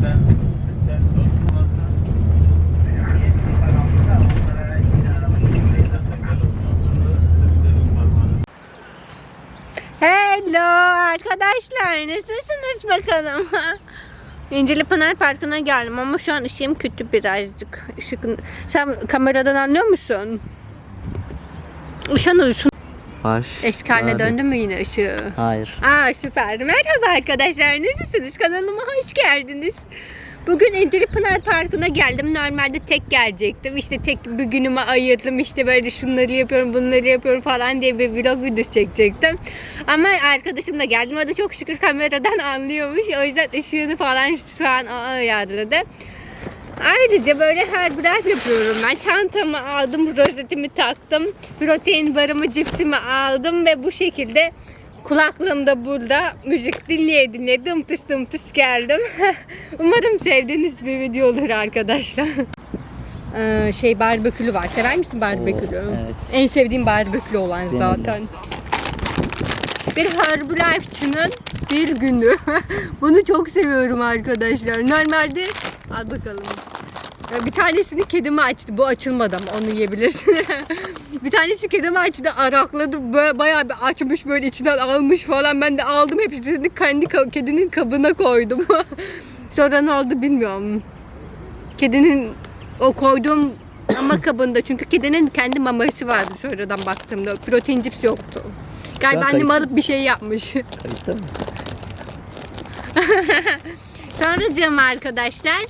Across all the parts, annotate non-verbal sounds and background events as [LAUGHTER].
Hello arkadaşlar nasılsınız bakalım? [LAUGHS] İncili Pınar Parkı'na geldim ama şu an ışığım kötü birazcık. Işık... Sen kameradan anlıyor musun? Işın uyusun. Baş. Eski haline döndü mü yine ışığı? Hayır. Aa süper. Merhaba arkadaşlar. Nasılsınız? Kanalıma hoş geldiniz. Bugün İncili Pınar Parkı'na geldim. Normalde tek gelecektim. İşte tek bir günümü ayırdım. İşte böyle şunları yapıyorum, bunları yapıyorum falan diye bir vlog videosu çekecektim. Ama arkadaşım da geldi. O da çok şükür kameradan [LAUGHS] anlıyormuş. O yüzden ışığını falan şu an ayarladı. Ayrıca böyle her biraz yapıyorum ben. Çantamı aldım, rozetimi taktım. Protein barımı, cipsimi aldım ve bu şekilde kulaklığım da burada. Müzik dinleye dinleye dımtıs dımtıs geldim. [LAUGHS] Umarım sevdiğiniz bir video olur arkadaşlar. Ee, şey barbekülü var. Sever misin barbekülü? Evet. En sevdiğim barbekülü olan Benim de. zaten. Bir Herbalife'çının bir günü. [LAUGHS] Bunu çok seviyorum arkadaşlar. Normalde al bakalım. Bir tanesini kedime açtı. Bu açılmadı ama onu yiyebilirsin. [LAUGHS] bir tanesi kedime açtı. Arakladı. Böyle bayağı bir açmış böyle içinden almış falan. Ben de aldım hepsini kendi kedinin kabına koydum. [LAUGHS] Sonra ne oldu bilmiyorum. Kedinin o koyduğum mama kabında çünkü kedinin kendi maması vardı sonradan baktığımda. Protein cips yoktu. Galiba annem alıp bir şey yapmış. Kayıtta mı? [LAUGHS] Sonra canım arkadaşlar.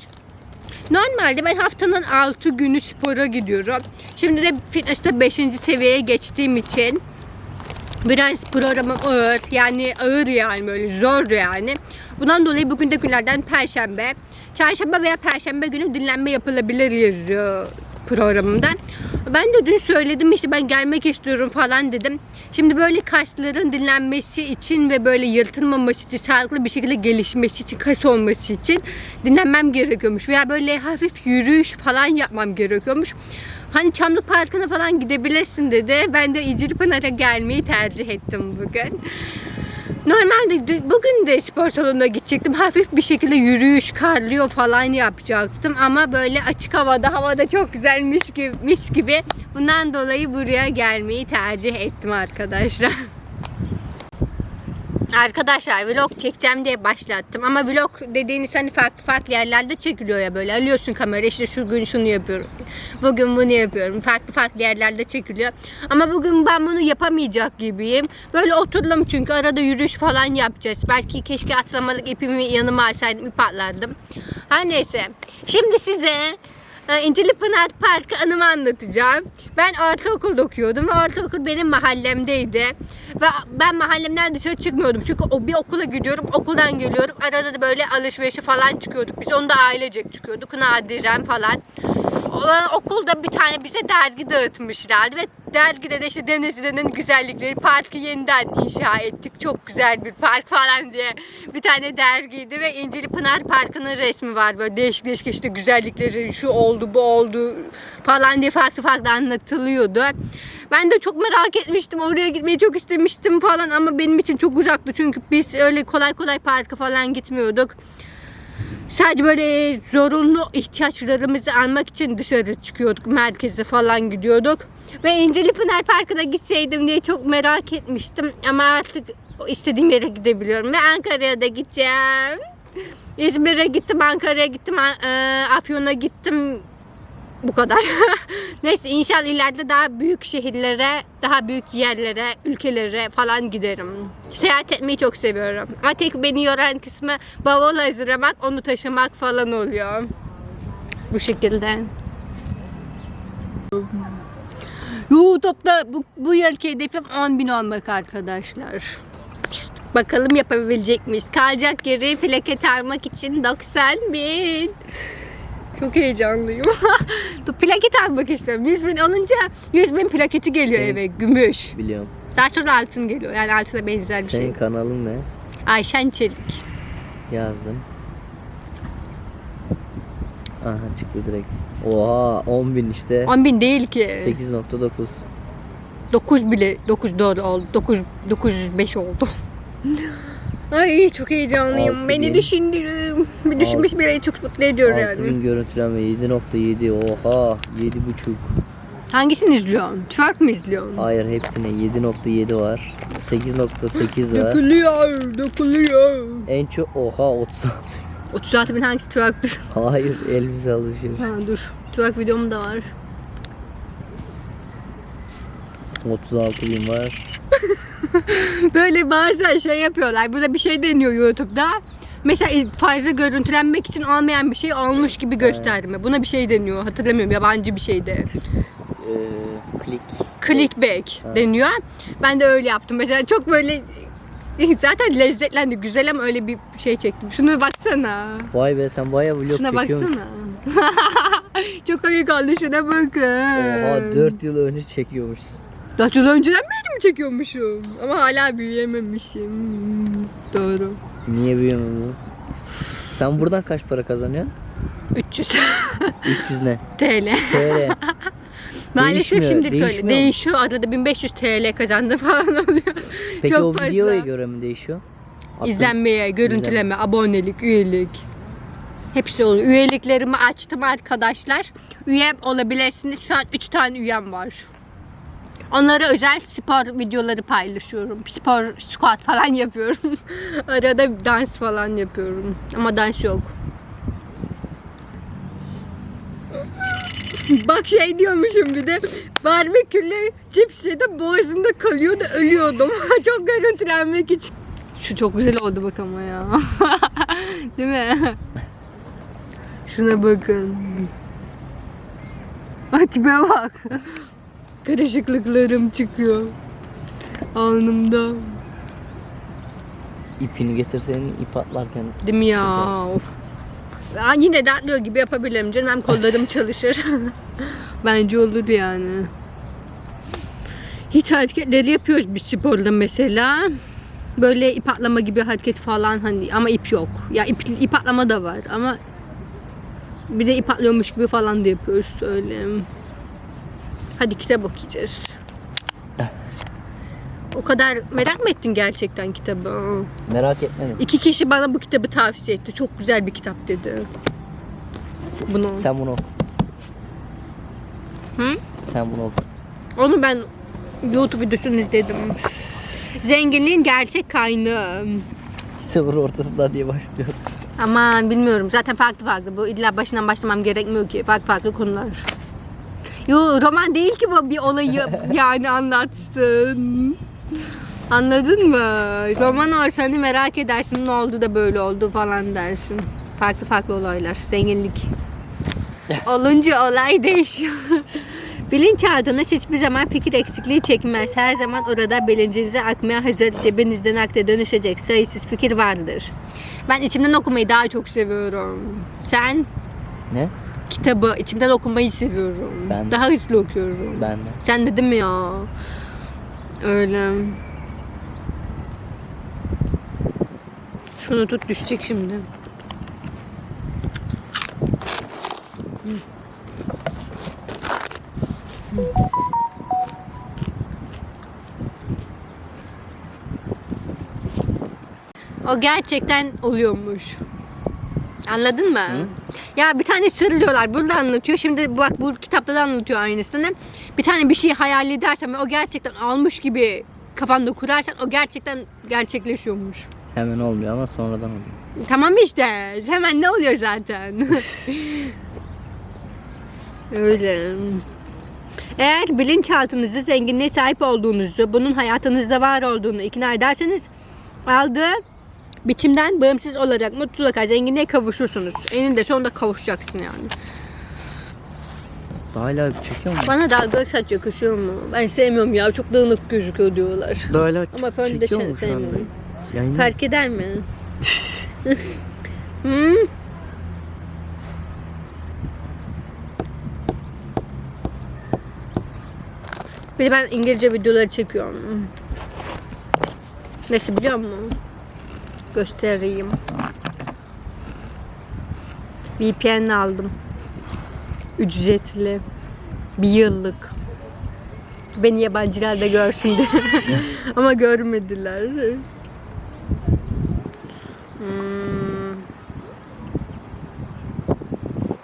Normalde ben haftanın 6 günü spora gidiyorum. Şimdi de fitness'te 5. seviyeye geçtiğim için biraz programım ağır. Yani ağır yani böyle zor yani. Bundan dolayı bugün de günlerden perşembe. Çarşamba veya perşembe günü dinlenme yapılabilir yazıyor programımda. Ben de dün söyledim işte ben gelmek istiyorum falan dedim. Şimdi böyle kasların dinlenmesi için ve böyle yırtılmaması için, sağlıklı bir şekilde gelişmesi için, kas olması için dinlenmem gerekiyormuş. Veya böyle hafif yürüyüş falan yapmam gerekiyormuş. Hani Çamlık Parkı'na falan gidebilirsin dedi. Ben de İncilpınar'a gelmeyi tercih ettim bugün. Normalde bugün de spor salonuna gidecektim. Hafif bir şekilde yürüyüş, karlıyor falan yapacaktım. Ama böyle açık havada, havada çok güzelmiş gibi, mis gibi. Bundan dolayı buraya gelmeyi tercih ettim arkadaşlar. [LAUGHS] Arkadaşlar vlog çekeceğim diye başlattım ama vlog dediğiniz hani farklı farklı yerlerde çekiliyor ya böyle. Alıyorsun kamera işte şu gün şunu yapıyorum bugün bunu yapıyorum. Farklı farklı yerlerde çekiliyor. Ama bugün ben bunu yapamayacak gibiyim. Böyle oturdum çünkü arada yürüyüş falan yapacağız. Belki keşke atlamalık ipimi yanıma alsaydım ip atlardım. Her neyse. Şimdi size e, İncili Pınar Parkı anımı anlatacağım. Ben ortaokulda okuyordum ve ortaokul benim mahallemdeydi. Ve ben mahallemden dışarı çıkmıyordum. Çünkü o bir okula gidiyorum, okuldan geliyorum. Arada da böyle alışverişe falan çıkıyorduk. Biz onu da ailecek çıkıyorduk. Nadiren falan. O- okulda bir tane bize dergi dağıtmışlardı ve dergide de işte Denizli'nin güzellikleri parkı yeniden inşa ettik. Çok güzel bir park falan diye bir tane dergiydi ve İncili Pınar Parkı'nın resmi var. Böyle değişik değişik işte güzellikleri şu oldu bu oldu falan diye farklı farklı anlatılıyordu. Ben de çok merak etmiştim. Oraya gitmeyi çok istemiştim falan ama benim için çok uzaktı. Çünkü biz öyle kolay kolay parka falan gitmiyorduk. Sadece böyle zorunlu ihtiyaçlarımızı almak için dışarı çıkıyorduk. Merkeze falan gidiyorduk. Ve İncili Pınar Parkı'na gitseydim diye çok merak etmiştim. Ama artık istediğim yere gidebiliyorum. Ve Ankara'ya da gideceğim. İzmir'e gittim, Ankara'ya gittim, e, Afyon'a gittim. Bu kadar. [LAUGHS] Neyse inşallah ileride daha büyük şehirlere, daha büyük yerlere, ülkelere falan giderim. Seyahat etmeyi çok seviyorum. Ama tek beni yoran kısmı bavul hazırlamak, onu taşımak falan oluyor. Bu şekilde. YouTube'da bu, bu yılki hedefim 10 bin olmak arkadaşlar. Bakalım yapabilecek miyiz? Kalacak yeri plaket almak için 90 bin. Çok heyecanlıyım. [LAUGHS] Dur, plaket almak istiyorum. 100 bin alınca 100 bin plaketi geliyor Senin- eve. Gümüş. Biliyorum. Daha sonra altın geliyor. Yani altına benzer bir Senin şey. kanalın ne? Ayşen Çelik. Yazdım. Aha çıktı direkt. Oha 10 bin işte. 10 bin değil ki. 8.9. 9 bile 9 doğru oldu. 9 905 oldu. [LAUGHS] Ay çok heyecanlıyım. Altı Beni bin. düşündürün. [LAUGHS] bir düşünmüş bile çok mutlu ediyor yani. 6000 görüntülenme 7.7 oha 7.5 Hangisini izliyorsun? Twerk mi izliyorsun? Hayır hepsine 7.7 var 8.8 var Dökülüyor, dökülüyor. En çok oha 36 36 bin hangisi twerk'tır? [LAUGHS] Hayır elbise alışveriş Ha dur. Twerk videom da var. 36 bin var [LAUGHS] Böyle bazen şey yapıyorlar. Burada bir şey deniyor YouTube'da. Mesela fazla görüntülenmek için olmayan bir şey olmuş gibi gösterme. Buna bir şey deniyor. Hatırlamıyorum. Yabancı bir şeydi. ee, Klik Clickbait deniyor. Ben de öyle yaptım. Mesela çok böyle [LAUGHS] zaten lezzetlendi. Güzel ama öyle bir şey çektim. Şuna baksana. Vay be sen baya vlog Şuna çekiyormuşsun baksana. [LAUGHS] çok komik oldu. Şuna bakın. Oha 4 yıl önce çekiyormuşsun 4 yıl önceden beri mi çekiyormuşum? Ama hala büyüyememişim. Doğru. Niye büyümüyor Sen buradan kaç para kazanıyorsun? 300 300 [LAUGHS] ne? TL. TL [LAUGHS] Maalesef Değişmiyor, öyle. değişmiyor mu? Değişiyor. Arada 1500 TL kazandı [LAUGHS] falan oluyor. Peki Çok o fazla. videoya göre mi değişiyor? Attın- İzlenmeye, görüntüleme, abonelik, üyelik. Hepsi oluyor. Üyeliklerimi açtım arkadaşlar. Üye olabilirsiniz. Şu an 3 tane üyem var. Onlara özel spor videoları paylaşıyorum. Spor, squat falan yapıyorum. [LAUGHS] Arada dans falan yapıyorum. Ama dans yok. Bak şey diyormuşum bir de barbekülü cips yedim boğazımda kalıyordu ölüyordum. [LAUGHS] çok görüntülenmek için. Şu çok güzel oldu bak ama ya. [LAUGHS] Değil mi? Şuna bakın. Ay tipe bak. Karışıklıklarım çıkıyor. Alnımda. İpini getirsenin ip atlarken Değil mi ya? Of. Ben yine de atlıyor gibi yapabilirim canım. Hem kollarım [LAUGHS] çalışır. [LAUGHS] Bence olur yani. Hiç hareketleri yapıyoruz biz sporda mesela. Böyle ip atlama gibi hareket falan hani ama ip yok. Ya ip, ip atlama da var ama bir de ip atlıyormuş gibi falan da yapıyoruz öyle. Hadi kitap okuyacağız. O kadar merak mı ettin gerçekten kitabı? merak etmedim. İki kişi bana bu kitabı tavsiye etti. Çok güzel bir kitap dedi. Bunu. Sen bunu oku. Hı? Sen bunu oku. Onu ben YouTube videosunu izledim. Zenginliğin gerçek kaynağı. Sıfır ortasında diye başlıyor. Aman bilmiyorum. Zaten farklı farklı. Bu illa başından başlamam gerekmiyor ki. Farklı farklı konular. Yo roman değil ki bu bir olayı [LAUGHS] yani anlatsın. Anladın mı? Roman olsa hani merak edersin ne oldu da böyle oldu falan dersin. Farklı farklı olaylar. Zenginlik. [LAUGHS] Olunca olay değişiyor. Bilinçaltınız hiçbir zaman fikir eksikliği çekmez. Her zaman orada bilincinize akmaya hazır, cebinizden akte dönüşecek sayısız fikir vardır. Ben içimden okumayı daha çok seviyorum. Sen Ne? Kitabı içimden okumayı seviyorum. Ben de. Daha hızlı okuyorum. Ben de. Sen dedim mi ya? Öyle. Şunu tut düşecek şimdi. O gerçekten oluyormuş. Anladın mı? Ya bir tane sırlıyorlar. Burada anlatıyor. Şimdi bak bu kitapta da anlatıyor aynısını. Bir tane bir şey hayal edersen ve o gerçekten almış gibi kafanda kurarsan o gerçekten gerçekleşiyormuş. Hemen olmuyor ama sonradan oluyor. Tamam işte. Hemen ne oluyor zaten? [LAUGHS] Öyle. Eğer bilinçaltınızı zenginliğe sahip olduğunuzu, bunun hayatınızda var olduğunu ikna ederseniz aldığı biçimden bağımsız olarak mutlaka zenginliğe kavuşursunuz. Eninde sonunda kavuşacaksın yani. Daha hala çekiyor mu? Bana dalgalı saç yakışıyor mu? Ben sevmiyorum ya. Çok dağınık gözüküyor diyorlar. Hala Ama fön de çekiyor mu şu anda? sevmiyorum. Yayın Fark eder mi? Hı? [LAUGHS] Bir de ben İngilizce videoları çekiyorum. Nasıl biliyor musun? Göstereyim. VPN aldım. Ücretli. Bir yıllık. Beni yabancılar da görsün diye. [LAUGHS] Ama görmediler. Hmm.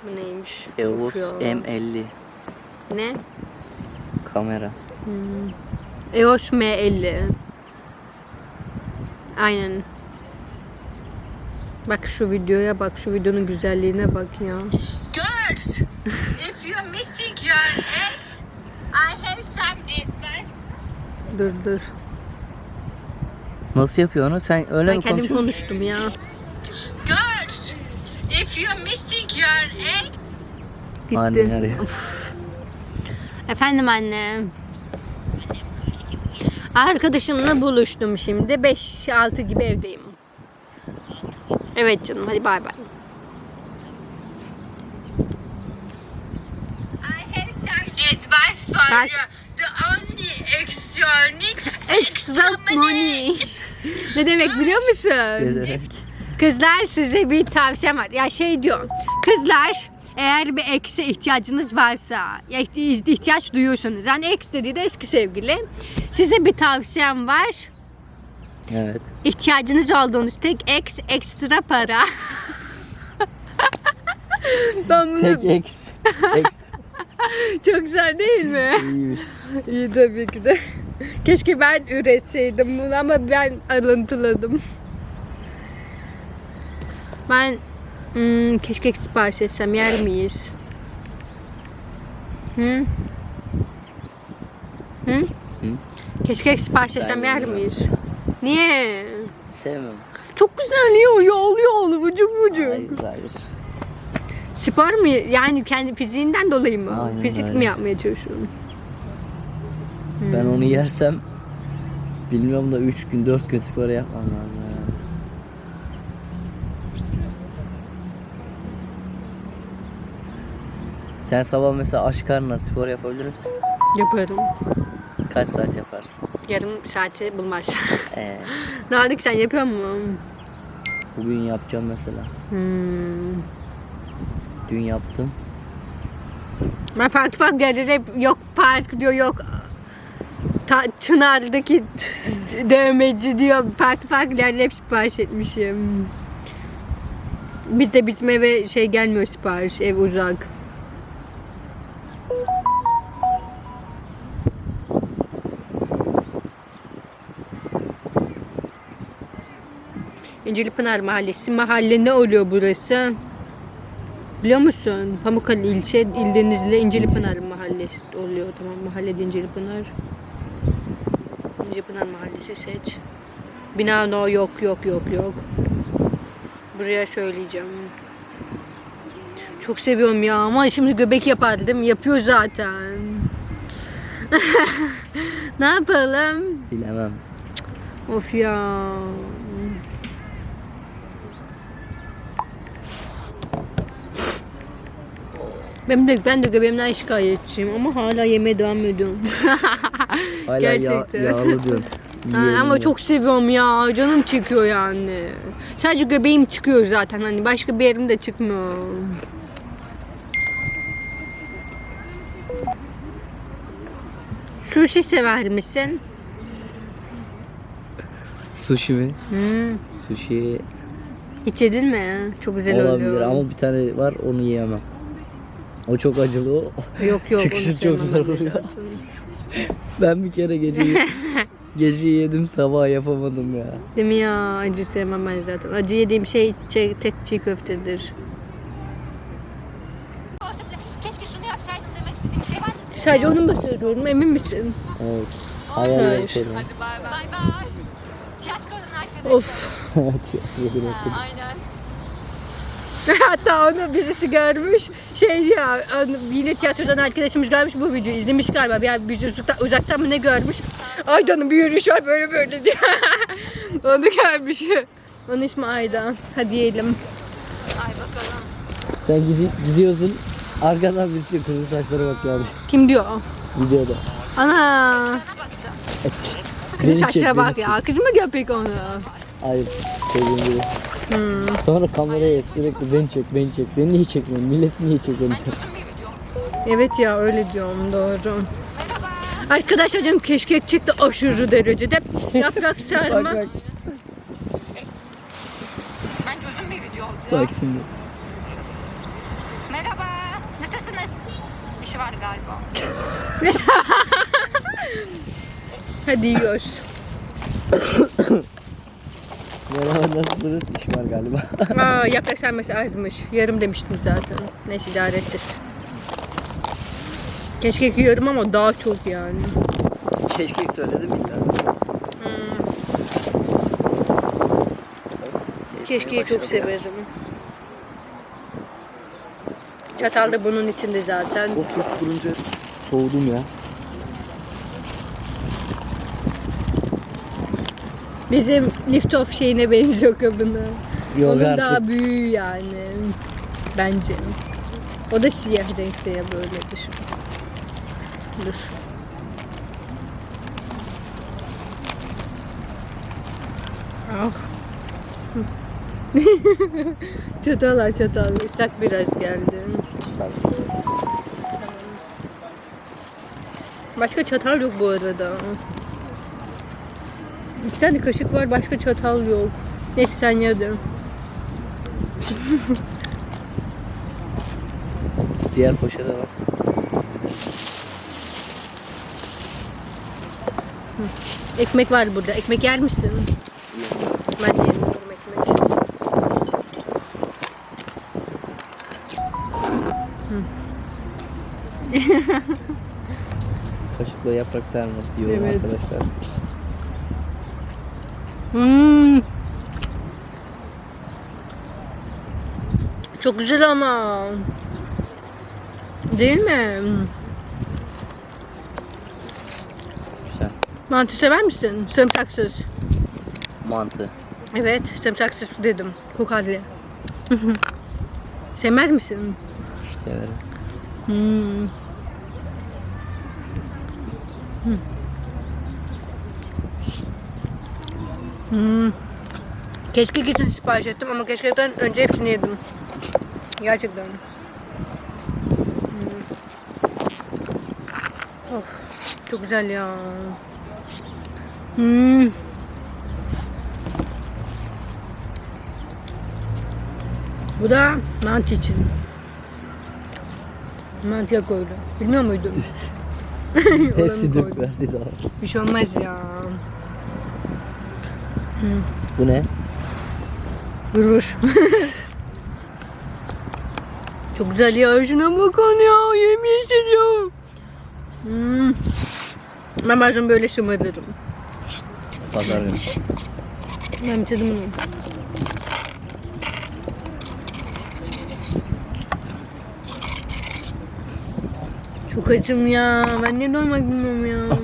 Bu neymiş? EOS Okuyor. M50 Ne? kamera. EOS M50. Aynen. Bak şu videoya bak şu videonun güzelliğine bak ya. Girls, if you're missing your ex, I have some advice. Dur dur. Nasıl yapıyor onu? Sen öyle Ben mi kendim konuşuyorsun? konuştum ya. Girls, if you're missing your ex, Gitti. Annen arıyor. Efendim anne. Arkadaşımla buluştum şimdi. 5-6 gibi evdeyim. Evet canım hadi bay bay. I have some advice for Bak. you. The only need Extra money. ne demek biliyor musun? Ne demek? Kızlar size bir tavsiyem var. Ya şey diyor. Kızlar eğer bir ekse ihtiyacınız varsa, ya ihti- ihtiyaç duyuyorsanız. Yani ex dediği de eski sevgili. Size bir tavsiyem var. Evet. İhtiyacınız olduğunuz tek ex ekstra para. [LAUGHS] ben bunu Tek. X. [LAUGHS] çok güzel değil mi? İyiymiş. İyi tabii ki de. Keşke ben üretseydim bunu ama ben alıntıladım. Ben hmm, keşke sipariş etsem yer miyiz? Hı? Hı? Keşke sipariş etsem yer miyiz? Niye? Sevmem. Çok güzel yiyor, yağlı yağlı, vıcık vıcık. Hayır hayır. Spor mu? Yani kendi fiziğinden dolayı mı? Aynen Fizik öyle. mi yapmaya çalışıyorsun? Ben onu yersem bilmiyorum da 3 gün 4 gün spor yapmam lazım. Sen sabah mesela aç karnına spor yapabilir misin? Yaparım. Kaç saat yaparsın? Yarım saati bulmaz. Ee, [LAUGHS] Nadik sen yapıyor musun? bugün yapacağım mesela. Hmm. Dün yaptım. Ben farklı farklı yerlere hep yok park diyor yok ta, Çınar'daki [LAUGHS] dövmeci diyor farklı farklı yerlere hep sipariş etmişim. Biz de bizim eve şey gelmiyor sipariş ev uzak. İncili Pınar Mahallesi. Mahalle ne oluyor burası? Biliyor musun? Pamukkale ilçe, il Denizli, İncili Pınar Mahallesi oluyor. Tamam mahalle İncili Pınar. İncili Pınar Mahallesi seç. Bina no yok yok yok yok. Buraya söyleyeceğim. Çok seviyorum ya ama şimdi göbek yapardı değil mi? Yapıyor zaten. [LAUGHS] ne yapalım? Bilemem. Of ya. Ben de, ben de göbeğimden şikayetçiyim ama hala yemeye devam ediyorum. [LAUGHS] Hala yağ, Gerçekten. yağlı diyorum. [LAUGHS] Ha, ama çok seviyorum ya. Canım çekiyor yani. Sadece göbeğim çıkıyor zaten. Hani başka bir yerim de çıkmıyor. Sushi sever misin? Sushi mi? Hmm. Sushi Hiç yedin mi? Çok güzel olabilir oluyor. ama bir tane var onu yiyemem. O çok acılı o. Yok yok. Çıkışı çok zor oluyor. [LAUGHS] Ben bir kere gece [LAUGHS] gece yedim sabah yapamadım ya. Değil mi ya? Acı sevmem ben zaten. Acı yediğim şey tek çiğ köftedir. Keşke şunu yapsaydın demek istediğim şey. Sadece onu mu söylüyorum? Emin misin? Evet. Hayaller Hayır. senin. Bay bay. Tiyatrodan arkadaşlar. Of. [LAUGHS] Tiyatro bırakın. Aynen. [LAUGHS] Hatta onu birisi görmüş. Şey ya yine tiyatrodan arkadaşımız görmüş bu videoyu izlemiş galiba. Yani uzaktan, uzaktan mı ne görmüş? Aydan'ın bir yürüyüşü var böyle böyle diye. [LAUGHS] onu görmüş. Onun ismi Aydan. Hadi yiyelim. Ay bakalım. Sen gidi gidiyorsun arkadan birisi diyor kızıl saçlara bak yani Kim diyor? videoda. Ana. Kızı çek, saçlara bak ya. Kız mı köpek onu? Hayır. Sevdiğim biri. Hmm. Sonra kameraya sürekli beni çek beni çek. Beni niye çekmiyorsun? Millet niye çekiyor? Evet ya öyle diyorum doğru. Arkadaşlar canım keşkek çekti aşırı derecede. Yaprak [LAUGHS] sarma. bak bak. Bence uzun bir video oldu. Bak şimdi. Merhaba. işi var galiba. [LAUGHS] Hadi yiyoruz. [LAUGHS] Merhaba nasılsınız? İş var galiba. [LAUGHS] Aa, yaprak sarması azmış. Yarım demiştim zaten. Neyse idare edeceğiz. Keşke yiyorum ama daha çok yani. Keşke söyledim illa. Keşkeyi çok severim. Çatal da bunun içinde zaten. O turp kurunca soğudum ya. Bizim lift off şeyine benziyor kabına. Yok Onun artık. daha büyüğü yani. Bence. O da siyah renkte ya böyle düşün. Dur. Ah. [LAUGHS] çatal al çatal. Islak biraz geldi. Başka çatal yok bu arada. İki tane kaşık var başka çatal yok. Neyse sen yedin. Diğer poşete bak. Ekmek var burada. Ekmek yer misin? Ben de yemiyorum ekmek. [LAUGHS] Kaşıkla yaprak sarması yiyorum Evet. arkadaşlar. Hmm. Çok güzel ama. Değil mi? Güzel. Mantı sever misin? Sarımsaksız. Mantı. Evet, sarımsaksız dedim. Kokazlı. Sevmez misin? Severim. Hmm. Hmm. Hmm. Keşke kesin sipariş ettim ama keşke ben önce hepsini yedim. Gerçekten. Hmm. Of, çok güzel ya. Hmm. Bu da mantı için. Mantıya koydu. Bilmiyor muydun? [LAUGHS] Hepsi dök verdi. Bir şey olmaz ya. Bu ne? Ruj. Çok güzel ya. Şuna bakın ya. Yemyeşil ya. Hmm. Ben bazen böyle şımarırım. Pazar günü. Ben bitirdim bunu. Çok açım ya. Ben ne doymak bilmiyorum ya.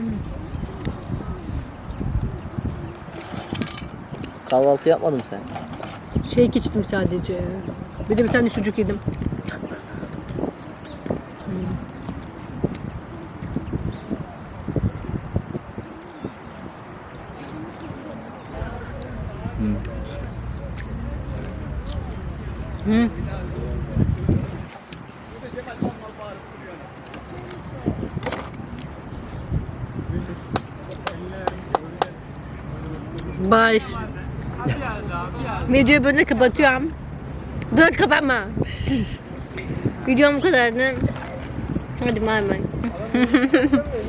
Kahvaltı yapmadım sen. Shake içtim sadece. Bir de bir tane sucuk yedim. Hmm. Hı. Baş. Videoyu böyle kapatıyorum. Dur kapatma. Videom bu kadardı. Hadi bay bay. [LAUGHS]